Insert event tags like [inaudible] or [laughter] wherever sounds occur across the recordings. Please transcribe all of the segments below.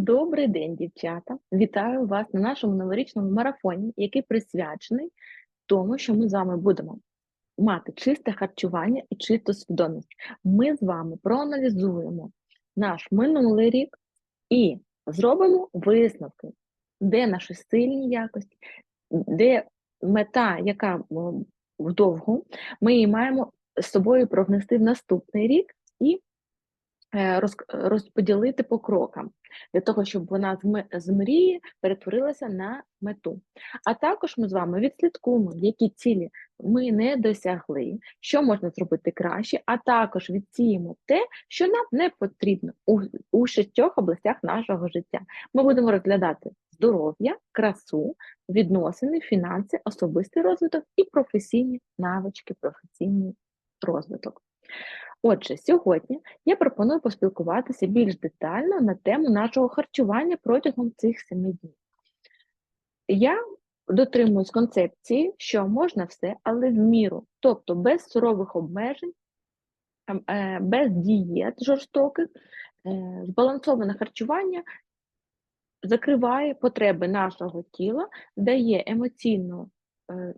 Добрий день, дівчата! Вітаю вас на нашому новорічному марафоні, який присвячений тому, що ми з вами будемо мати чисте харчування і чисту свідомість. Ми з вами проаналізуємо наш минулий рік і зробимо висновки, де наші сильні якості, де мета, яка м, вдовгу, ми її маємо з собою провнести в наступний рік і розподілити по крокам для того, щоб вона з мрії перетворилася на мету. А також ми з вами відслідкуємо, які цілі ми не досягли, що можна зробити краще, а також відсіємо те, що нам не потрібно у, у шістьох областях нашого життя. Ми будемо розглядати здоров'я, красу, відносини, фінанси, особистий розвиток і професійні навички, професійний розвиток. Отже, сьогодні я пропоную поспілкуватися більш детально на тему нашого харчування протягом цих семи днів. Я дотримуюсь концепції, що можна все, але в міру, тобто без сурових обмежень, ем, е, без дієт жорстоких, е, збалансоване харчування закриває потреби нашого тіла, дає емоційну е,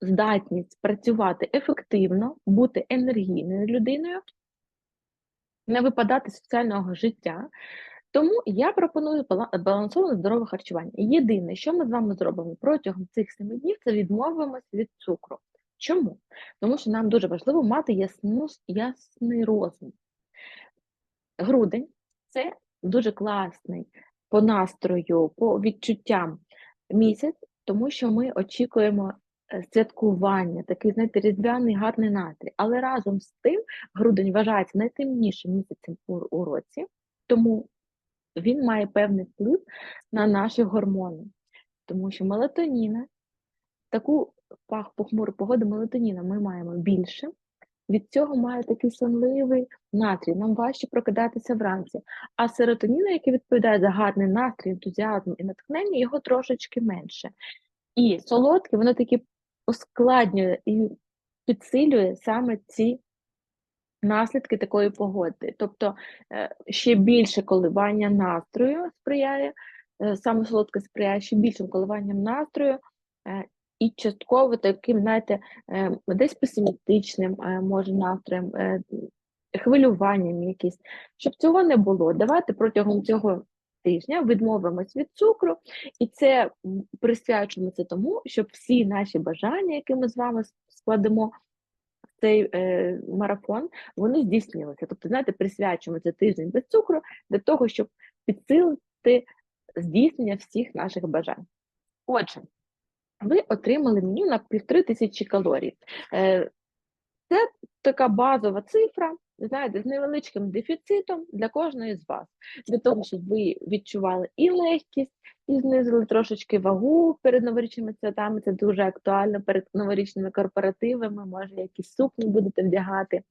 здатність працювати ефективно, бути енергійною людиною, не випадати з соціального життя. Тому я пропоную балансоване здорове харчування. Єдине, що ми з вами зробимо протягом цих семи днів, це відмовимося від цукру. Чому? Тому що нам дуже важливо мати ясну, ясний розум. Грудень це дуже класний по настрою, по відчуттям місяць, тому що ми очікуємо святкування, такий, знаєте, різдвяний гарний настрій. Але разом з тим грудень вважається найтемнішим місяцем у, у році, тому він має певний вплив на наші гормони, тому що мелатоніна, таку похмуру погоду мелатоніна ми маємо більше. Від цього має такий сонливий настрій, нам важче прокидатися вранці. А серотоніну, який відповідає за гарний настрій, ентузіазм і натхнення, його трошечки менше. І солодке, воно таки ускладнює і підсилює саме ці наслідки такої погоди. Тобто е, ще більше коливання настрою сприяє, е, саме солодке сприяє ще більшим коливанням настрою, е, і частково таким, знаєте, десь песимістичним може настроєм, хвилюванням якісь. Щоб цього не було, давайте протягом цього тижня відмовимось від цукру, і це присвячуємо це тому, щоб всі наші бажання, які ми з вами складемо цей е, марафон, вони здійснилися. Тобто, знаєте, присвячуємо цей тиждень без цукру для того, щоб підсилити здійснення всіх наших бажань. Отже, ви отримали меню на півтори тисячі калорій. Е, Це така базова цифра, знаєте, з невеличким дефіцитом для кожної з вас, для того, щоб ви відчували і легкість, і знизили трошечки вагу перед новорічними святами. Це дуже актуально перед новорічними корпоративами. Може, якісь сукні будете вдягати.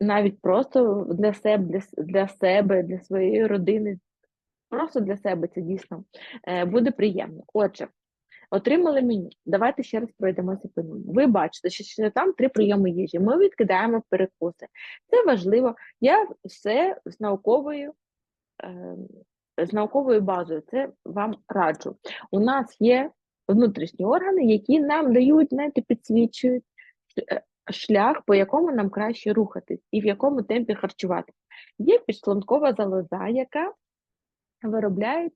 Навіть просто для себе, для, для себе, для своєї родини, просто для себе це дійсно е, буде приємно. Отже, Отримали меню. Давайте ще раз пройдемося по ньому. Ви бачите, що, що там три прийоми їжі. Ми відкидаємо перекуси. Це важливо. Я все з науковою, е, з науковою базою. Це вам раджу. У нас є внутрішні органи, які нам дають, знаєте, підсвічують е, шлях, по якому нам краще рухатись і в якому темпі харчувати. Є підшлункова залоза, яка виробляє,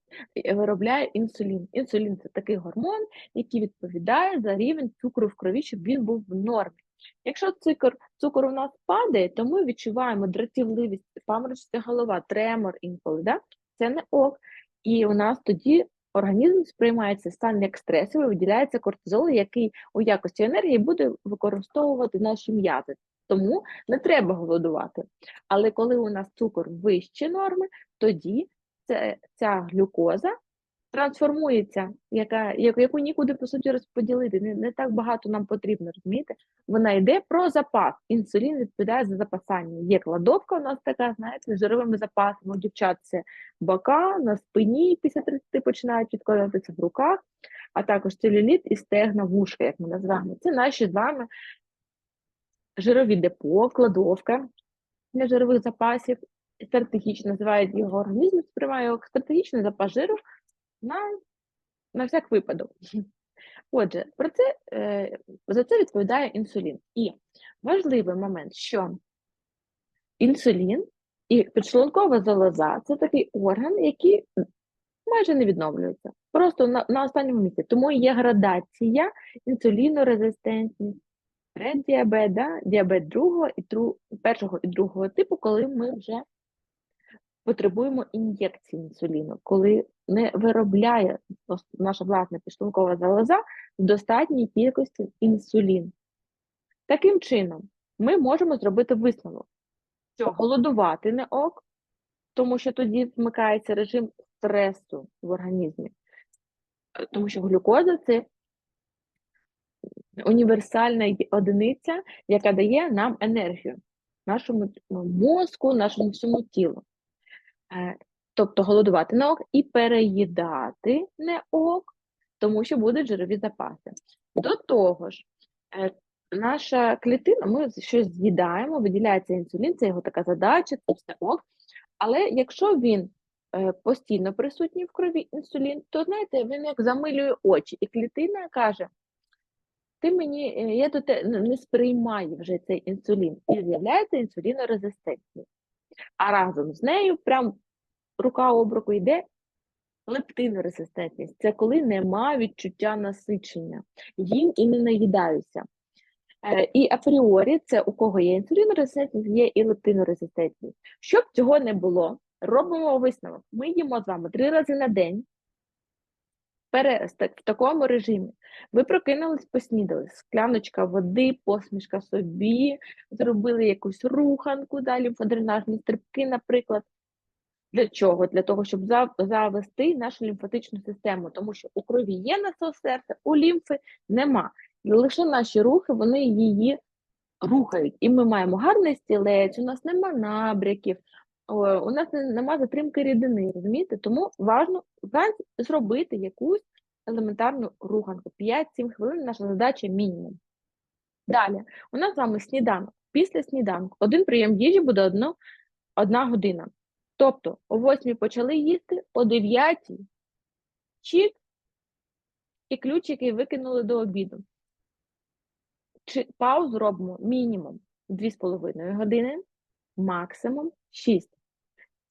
виробляє інсулін. Інсулін це такий гормон, який відповідає за рівень цукру в крові, щоб він був в нормі. Якщо цукор, цукор у нас падає, то ми відчуваємо дратівливість, паморочиться голова, тремор інколи. Да? Це не ок. І у нас тоді організм сприймається стан як стресовий, виділяється кортизол, який у якості енергії буде використовувати наші м'язи. Тому не треба голодувати. Але коли у нас цукор вище норми, тоді це, ця глюкоза трансформується, яка, яку, нікуди по суті розподілити. Не, не так багато нам потрібно, розумієте? Вона йде про запас. Інсулін відповідає за запасання. Є кладовка у нас така, знаєте, з жировими запасами. У дівчат це бока, на спині після 30 починають відкладатися в руках, а також целюліт і стегна вушка, як ми називаємо. Це наші з вами жирові депо, кладовка для жирових запасів. Стратегічно називають його організм, сприймає його як стратегічний запас жиру на, на всяк випадок. [laughs] Отже, про це, е, за це відповідає інсулін. І важливий момент, що інсулін і підшлункова залоза це такий орган, який майже не відновлюється. Просто на, на останньому місці. Тому є градація інсулінорезистентність, преддіабет, да? діабет другого і тру, першого і другого типу, коли ми вже потребуємо ін'єкції інсуліну, коли не виробляє наша власна підшлункова залоза в достатній кількості інсулін. Таким чином, ми можемо зробити висновок, що голодувати не ок, тому що тоді вмикається режим стресу в організмі. Е, Тому що глюкоза це універсальна одиниця, яка дає нам енергію, нашому мозку, нашому всьому тілу. Е, Тобто голодувати не ок і переїдати не ок, тому що будуть жирові запаси. До того ж, е, наша клітина, ми щось з'їдаємо, виділяється інсулін, це його така задача, це все ок. Але якщо він е, постійно присутній в крові інсулін, то знаєте, він як замилює очі, і клітина каже: ти мені, я до те не сприймаю вже цей інсулін, і з'являється інсулінорезистентність. А разом з нею, прям рука об руку йде лептинорезистентність. Це коли нема відчуття насичення, їм і не наїдаються. Е, І апріорі, це у кого є інсулінорезистентність, є і лептинорезистентність. Щоб цього не було, робимо висновок. Ми їмо з вами три рази на день в такому режимі. Ви прокинулись, поснідали, скляночка води, посмішка собі, зробили якусь руханку, далі лімфодренажні стрибки, наприклад. Для чого? Для того, щоб завести нашу лімфатичну систему, тому що у крові є насос серця, у лімфи нема. І лише наші рухи вони її рухають. І ми маємо гарний стілець, у нас нема набряків, у нас нема затримки рідини, розумієте? Тому вранці зробити якусь елементарну руханку. 5-7 хвилин наша задача мінімум. Далі, у нас з вами сніданок. Після сніданку один прийом їжі буде одно, одна година. Тобто о 8 почали їсти, о 9 чік і ключики викинули до обіду. Чи паузу робимо мінімум 2,5 години, максимум 6.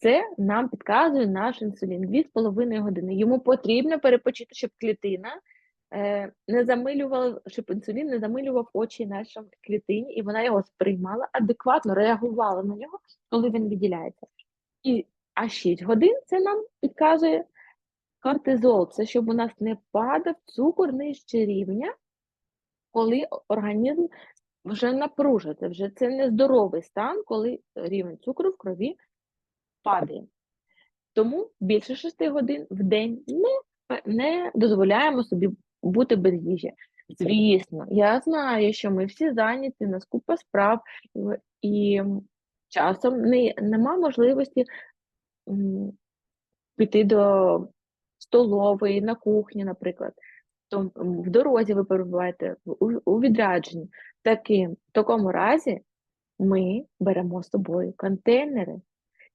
Це нам підказує наш інсулін 2,5 години. Йому потрібно перепочити, щоб клітина е, не замилювала, щоб інсулін не замилював очі нашій клітині, і вона його сприймала, адекватно реагувала на нього, коли він виділяється. І, а 6 годин це нам підказує кортизол, це щоб у нас не падав цукор нижче рівня, коли організм вже напружується, вже це нездоровий стан, коли рівень цукру в крові падає. Тому більше 6 годин в день не, не дозволяємо собі бути без їжі. Звісно, я знаю, що ми всі зайняті, нас купа справ, і- часом не, нема можливості м, піти до столової, на кухню, наприклад. То в дорозі ви перебуваєте у, у відрядженні. Таким, в такому разі ми беремо з собою контейнери.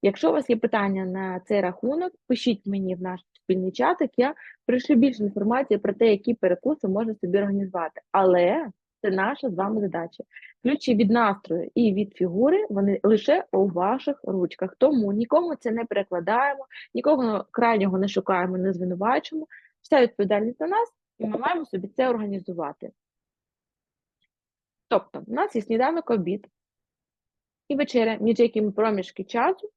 Якщо у вас є питання на цей рахунок, пишіть мені в наш спільний чатик, я пришлю більше інформації про те, які перекуси можна собі організувати. Але це наша з вами задача. Ключі від настрою і від фігури вони лише у ваших ручках. Тому нікому це не перекладаємо, нікого крайнього не шукаємо, не звинувачуємо. Вся відповідальність на нас, і ми маємо собі це організувати. Тобто, у нас є сніданок, обід і вечеря, між якими проміжки часу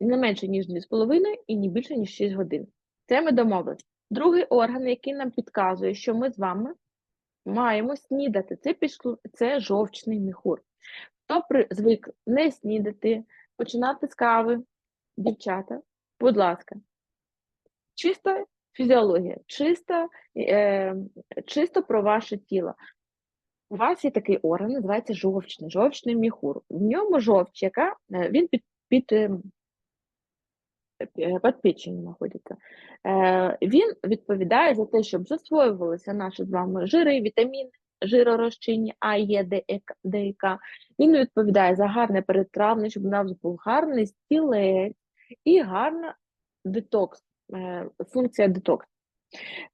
не менше, ніж 2,5 і не більше, ніж 6 годин. Це ми домовились. Другий орган, який нам підказує, що ми з вами маємо снідати, це, пішло, це жовчний міхур. Хто при, звик не снідати, починати з кави, дівчата, будь ласка, чиста фізіологія, чиста, е, чисто про ваше тіло. У вас є такий орган, називається жовчний, жовчний міхур. В ньому жовч, яка е, він під, під, е, під печенью знаходиться. Е, Він відповідає за те, щоб засвоювалися наші з вами жири, вітаміни, жиророзчинні А, Е, Д, Е, Д і К. Він відповідає за гарне перетравлення, щоб у нас був гарний стілець і гарна детокс, е, функція детокс.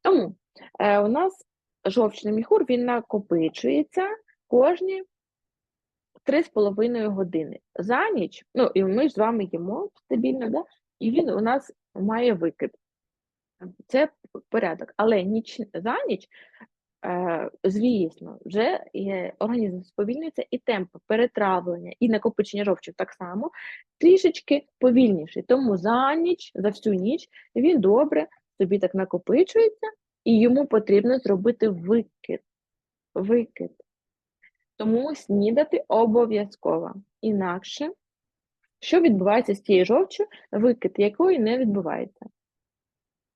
Тому у нас жовчний міхур він накопичується кожні 3,5 години. За ніч, ну і ми ж з вами їмо стабільно, да? І він у нас має викид. Це порядок. Але ніч, за ніч, е, звісно, вже є, організм сповільнюється і темп перетравлення і накопичення жовчів так само трішечки повільніший. Тому за ніч, за всю ніч він добре собі так накопичується, і йому потрібно зробити викид. Викид. Тому снідати обов'язково. Інакше, що відбувається з тією жовчю, викид якої не відбувається.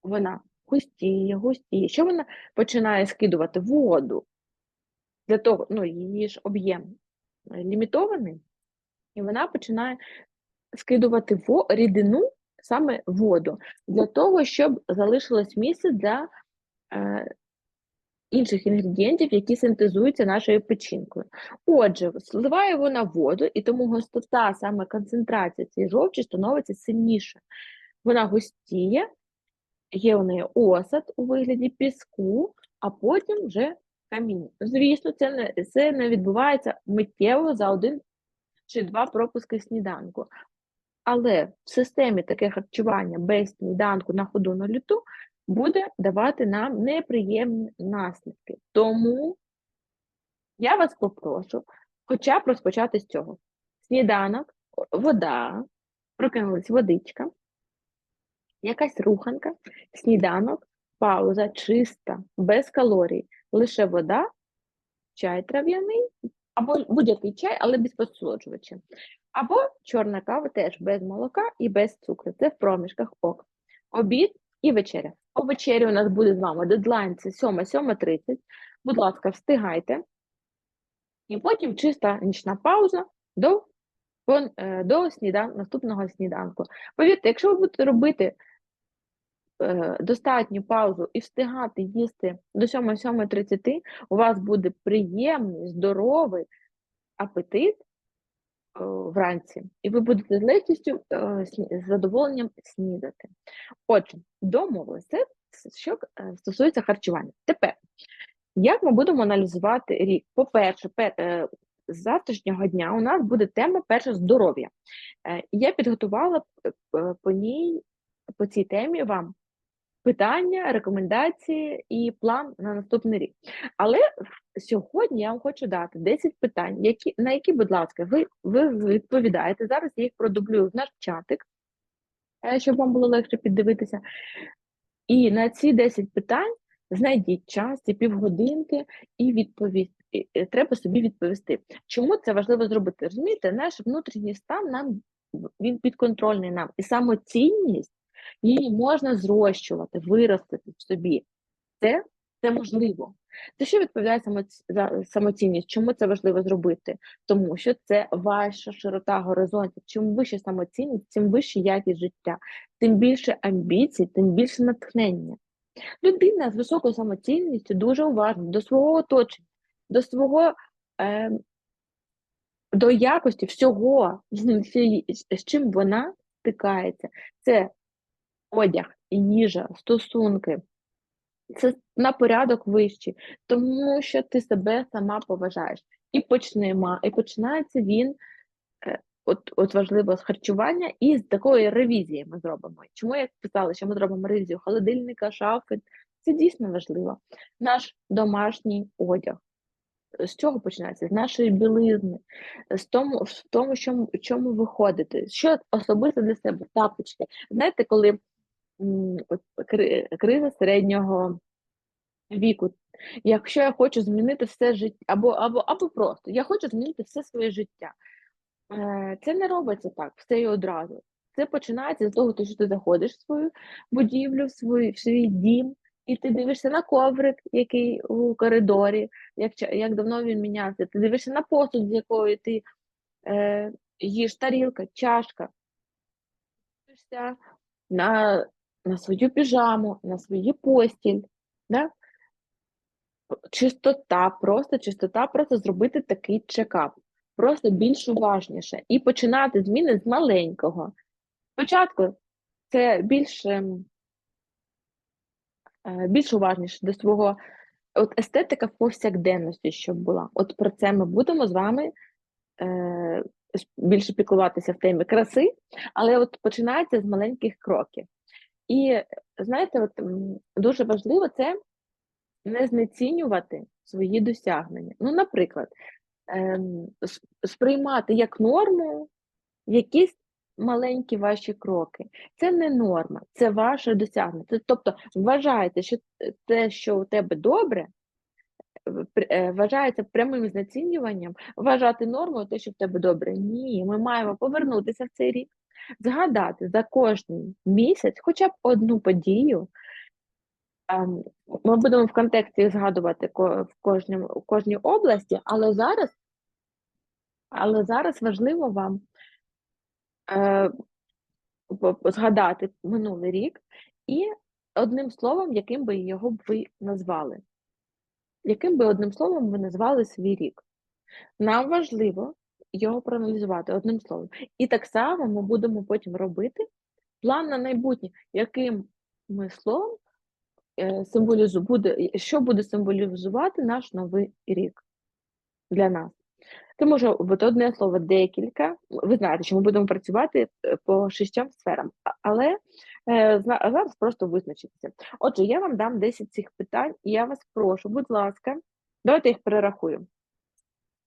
Вона густіє, густіє. Що вона починає скидувати? Воду. Для того, ну, її ж об'єм е, лімітований, і вона починає скидувати рідину, саме воду, для того, щоб залишилось місце для е, інших інгредієнтів, які синтезуються нашою печінкою. Отже, зливає вона воду, і тому густота, саме концентрація цієї жовчі становиться сильніше. Вона густіє, є у неї осад у вигляді піску, а потім вже камінь. Звісно, це не, це не відбувається миттєво за один чи два пропуски сніданку. Але в системі таке харчування без сніданку на ходу на люту буде давати нам неприємні наслідки. Тому я вас попрошу хоча б розпочати з цього. Сніданок, вода, прокинулась водичка, якась руханка, сніданок, пауза чиста, без калорій, лише вода, чай трав'яний, або будь-який чай, але без підсолоджувача. Або чорна кава теж без молока і без цукру. Це в проміжках ок. Обід і вечеря. По вечері у нас буде з вами дедлайн це 7-7.30. Будь ласка, встигайте. І потім чиста нічна пауза до, е, до снідан, наступного сніданку. Повірте, якщо ви будете робити е, достатню паузу і встигати їсти до 7-7.30, у вас буде приємний, здоровий апетит вранці, і ви будете з легкістю, е, з задоволенням снідати. Отже, домовилися, що е, стосується харчування. Тепер, як ми будемо аналізувати рік? По-перше, е, з завтрашнього дня у нас буде тема перше здоров'я. Е, я підготувала е, е, по ній, по цій темі вам питання, рекомендації і план на наступний рік. Але сьогодні я вам хочу дати 10 питань, які, на які, будь ласка, ви, ви відповідаєте. Зараз я їх продублюю в наш чатик, е, щоб вам було легше піддивитися. І на ці 10 питань знайдіть час, ці півгодинки, і відповість. і, е, Треба собі відповісти. Чому це важливо зробити? Розумієте, наш внутрішній стан нам він підконтрольний нам, і самоцінність її можна зрощувати, виростити в собі. Це, це можливо. Це що відповідає за самоцінність? Чому це важливо зробити? Тому що це ваша широта горизонтів. Чим вища самоцінність, тим вища якість життя, тим більше амбіцій, тим більше натхнення. Людина з високою самоцінністю дуже уважна до свого оточення, до свого е, до якості всього, з чим вона стикається. Це одяг, їжа, стосунки. Це на порядок вищий, тому що ти себе сама поважаєш. І почнемо, і починається він, е, от, от важливо з харчування, і з такої ревізії ми зробимо. Чому я писала, що ми зробимо ревізію холодильника, шафи? Це дійсно важливо. Наш домашній одяг. З чого починається? З нашої білизни, з тому, в тому, що, чому ви ходите, що особисто для себе, тапочки. Знаєте, коли криза середнього віку. Якщо я хочу змінити все життя, або, або, або просто я хочу змінити все своє життя. Е, Це не робиться так, все і одразу. Це починається з того, що ти заходиш в свою будівлю, в свій, в свій дім, і ти дивишся на коврик, який у коридорі, як, як давно він мінявся. Ти дивишся на посуд, з якої ти е, їш тарілка, чашка. Дивишся на, на свою піжаму, на свою постіль. Да? чистота, просто чистота, просто зробити такий чекап, просто більш уважніше і починати зміни з маленького. Спочатку це більш, ем, е, більш уважніше до свого от естетика повсякденності, щоб була. От про це ми будемо з вами е, більше піклуватися в темі краси, але от починається з маленьких кроків. І знаєте, от дуже важливо це не знецінювати свої досягнення. Ну, наприклад, ем, сприймати як норму якісь маленькі ваші кроки. Це не норма, це ваше досягнення. Тобто, вважайте, що те, що у тебе добре, е, вважається прямим знецінюванням, вважати нормою те, що в тебе добре. Ні, ми маємо повернутися в цей рік, згадати за кожний місяць хоча б одну подію. Ем, ми будемо в контексті згадувати в кожній, в кожній області, але зараз, але зараз важливо вам е, згадати минулий рік і одним словом, яким би його б ви назвали. Яким би одним словом ви назвали свій рік? Нам важливо його проаналізувати одним словом. І так само ми будемо потім робити план на майбутнє, яким ми словом е, символізу буде, що буде символізувати наш новий рік для нас. Це може бути одне слово, декілька. Ви знаєте, що ми будемо працювати е, по шістьом сферам, але е, зараз просто визначитися. Отже, я вам дам 10 цих питань, і я вас прошу, будь ласка, давайте їх перерахую.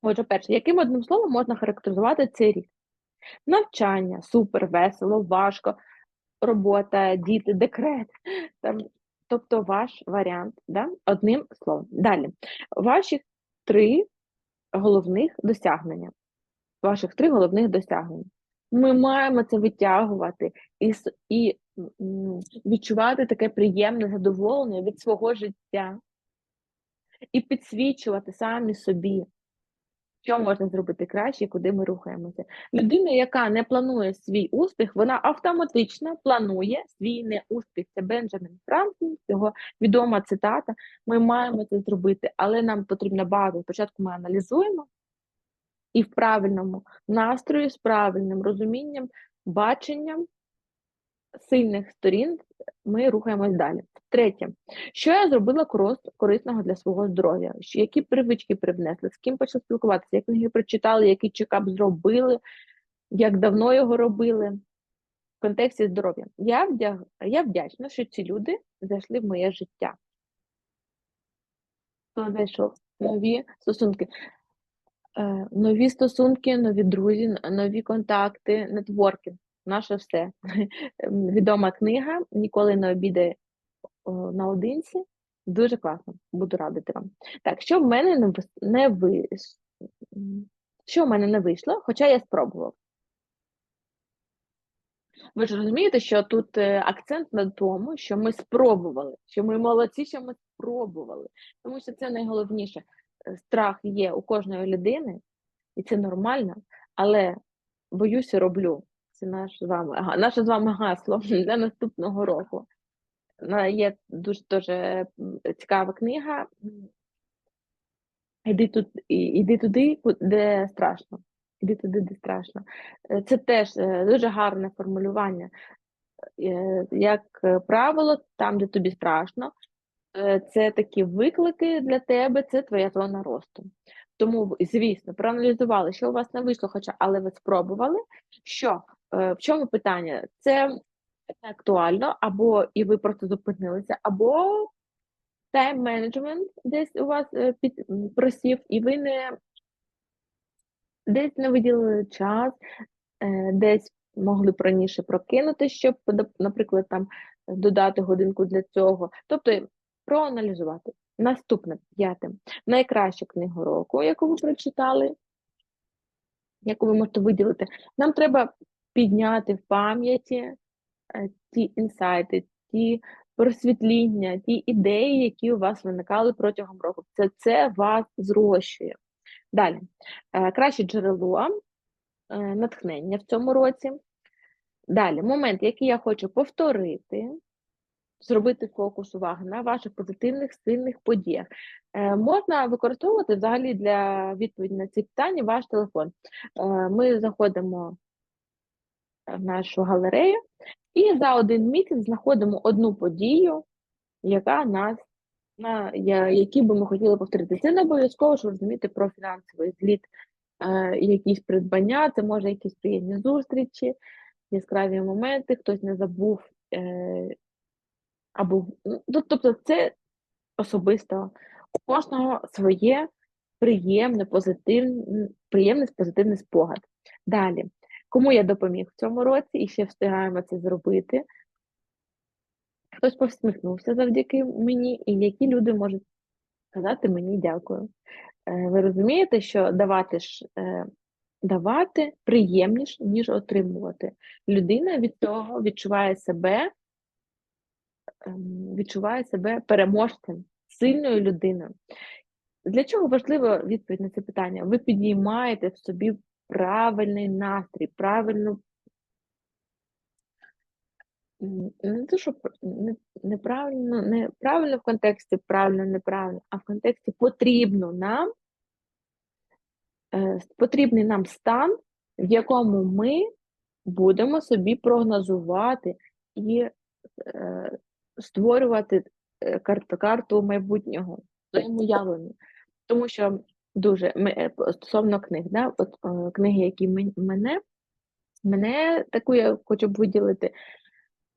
Отже, перше, яким одним словом можна характеризувати цей рік? Навчання, супер, весело, важко, робота, діти, декрет. Там, Тобто ваш варіант да? одним словом. Далі. Ваші три головних досягнення. Ваших три головних досягнення. Ми маємо це витягувати і і відчувати таке приємне задоволення від свого життя, і підсвічувати самі собі, що можна зробити краще, куди ми рухаємося. Людина, яка не планує свій успіх, вона автоматично планує свій неуспіх. Це Бенджамін Франклін, його відома цитата. Ми маємо це зробити, але нам потрібна база. Спочатку ми аналізуємо і в правильному настрої, з правильним розумінням, баченням сильних сторін ми рухаємось далі. Третє, що я зробила корисного для свого здоров'я? Які привички привнесли, з ким почали спілкуватися, як книги прочитали, який чекап зробили, як давно його робили в контексті здоров'я. Я вдяг... я вдячна, що ці люди зайшли в моє життя. Зайшов нові стосунки. Е, нові стосунки, нові друзі, нові контакти, нетворкінг наше все. Відома книга Ніколи не обіде наодинці. Дуже класно, буду радити вам. Так, що в мене не не ви... що в мене не вийшло, хоча я спробував. Ви ж розумієте, що тут е, акцент на тому, що ми спробували, що ми молодці, що ми спробували. Тому що це найголовніше. Е, страх є у кожної людини, і це нормально, але боюся, роблю. Це наш з вами наше з вами гасло [laughs] для наступного року. Є дуже дуже цікава книга. Іди тут, іди туди, де страшно. Іди туди, де страшно. Е, це теж е, дуже гарне формулювання. Е, як правило, там, де тобі страшно, це такі виклики для тебе, це твоя зона росту. Тому, звісно, проаналізували, що у вас не вийшло, хоча але ви спробували, що в чому питання? Це не актуально, або і ви просто зупинилися, або тайм-менеджмент десь у вас е, під просів, і ви не десь не виділили час, е, десь могли б раніше прокинути, щоб, наприклад, там додати годинку для цього. Тобто проаналізувати. Наступне п'яте. Найкращу книгу року, яку ви прочитали, яку ви можете виділити. Нам треба підняти в пам'яті е, ті інсайти, ті просвітління, ті ідеї, які у вас виникали протягом року. Це це вас зрощує. Далі, е, краще джерело е, натхнення в цьому році. Далі, момент, який я хочу повторити. зробити фокус уваги на ваших позитивних сильних подіях. Е, можна використовувати взагалі для відповіді на ці питання ваш телефон. Е, ми заходимо нашу галерею і за один місяць знаходимо одну подію, яка нас на я- які би ми хотіли повторити. Це не обов'язково, щоб розуміти про фінансовий зліт, е, якісь придбання, це може якісь приємні зустрічі, яскраві моменти, хтось не забув. Е, або ну, тобто це особисто у кожного своє приємне, позитивне, приємний позитивний спогад. Далі, кому я допоміг в цьому році і ще встигаємо це зробити? Хтось посміхнувся завдяки мені, і які люди можуть сказати мені дякую. Е, Ви розумієте, що давати ж е, давати приємніше, ніж отримувати. Людина від цього відчуває себе, ем, відчуває себе переможцем, сильною людиною. Для чого важлива відповідь на це питання? Ви підіймаєте в собі правильний настрій, правильну Не те, що пр- не, неправильно, в контексті правильно, неправильно, а в контексті потрібно нам, е, потрібний нам стан, в якому ми будемо собі прогнозувати і е, створювати е, карту, майбутнього своєму уявленні. Тому що дуже е, стосовно книг, да, от, е, книги, які мен- мене, мене таку я хочу б виділити.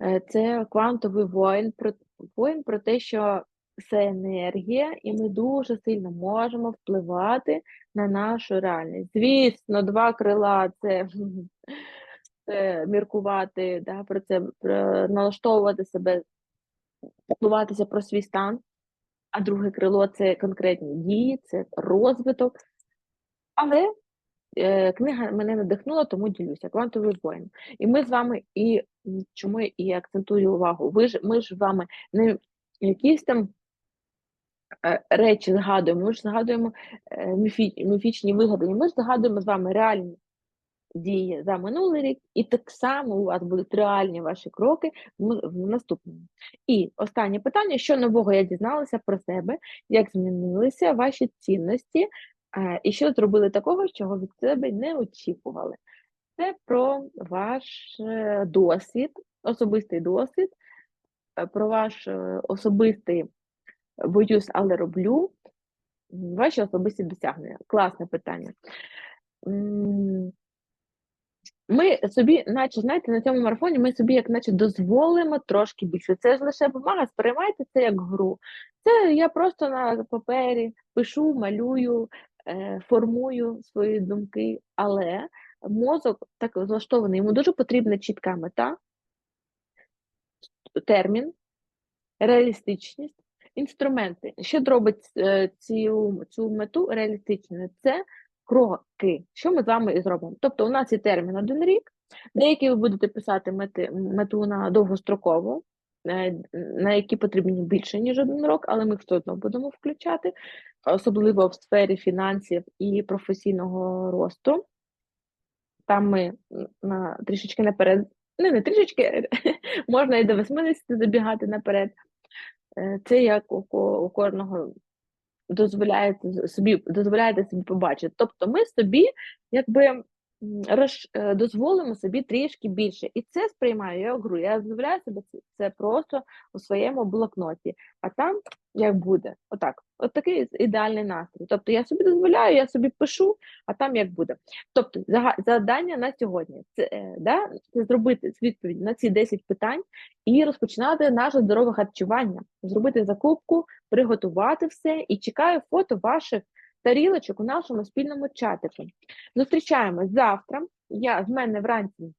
Е, Це квантовий воїн про воїн про те, що це енергія, і ми дуже сильно можемо впливати на нашу реальність. Звісно, два крила це, [laughs] це міркувати, да, про це про налаштовувати себе, піклуватися про свій стан. А друге крило це конкретні дії, це розвиток. Але е, книга мене надихнула, тому ділюся. Квантовий воїн. І ми з вами, і чому і акцентую увагу, ви ж ми ж з вами не якісь там е, речі згадуємо, ми ж згадуємо е, міфічні вигадані, ми ж згадуємо з вами реальні дії за минулий рік, і так само у вас будуть реальні ваші кроки в, наступному. І останнє питання: що нового я дізналася про себе, як змінилися ваші цінності, е, і що зробили такого, чого від себе не очікували. Це про ваш е, досвід, особистий досвід, е, про ваш особистий боюсь, але роблю, ваші особисті досягнення. Класне питання. Ми собі, наче, знаєте, на цьому марафоні ми собі, як наче, дозволимо трошки більше. Це ж лише бумага, сприймайте це як гру. Це я просто на папері пишу, малюю, е, формую свої думки, але мозок так влаштований, йому дуже потрібна чітка мета, термін, реалістичність, інструменти. Що робить е, цю, цю мету реалістичною? Це кроки, що ми з вами і зробимо. Тобто, у нас є термін один рік, деякі ви будете писати мети, мету на довгострокову, е, на які потрібні більше, ніж один рок, але ми все одно будемо включати, особливо в сфері фінансів і професійного росту. Там ми на трішечки наперед, не, не трішечки, [laughs] можна і до 80 забігати наперед. Е, Це як у, у кожного дозволяєте собі, дозволяєте собі побачити. Тобто ми собі якби дозволимо собі трішки більше. І це сприймаю я гру. Я дозволяю себе це, просто у своєму блокноті. А там як буде, отак, от такий ідеальний настрій. Тобто я собі дозволяю, я собі пишу, а там як буде. Тобто завдання на сьогодні це, е, да, це зробити відповідь на ці 10 питань і розпочинати наше здорове харчування, зробити закупку, приготувати все і чекаю фото ваших тарілочок у нашому спільному чатику. Зустрічаємось завтра. Я з мене вранці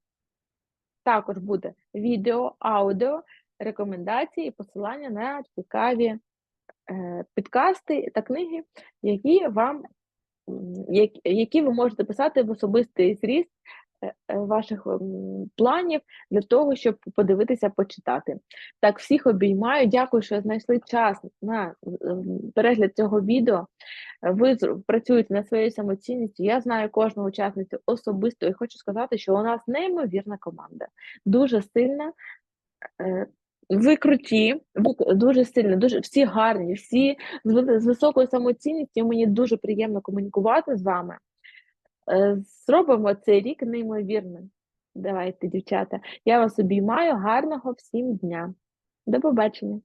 також буде відео, аудіо, рекомендації і посилання на цікаві е, підкасти та книги, які вам які ви можете писати в особистий зріст ваших планів для того, щоб подивитися, почитати. Так, всіх обіймаю. Дякую, що знайшли час на перегляд цього відео. Е, Ви працюєте над своєю самоцінністю. Я знаю кожну учасницю особисто і хочу сказати, що у нас неймовірна команда, дуже сильна. Е, Ви круті, ви дуже сильно, дуже всі гарні, всі з високою самоцінністю. Мені дуже приємно комунікувати з вами. Е, Зробимо цей рік неймовірним. Давайте, дівчата. Я вас обіймаю. Гарного всім дня. До побачення.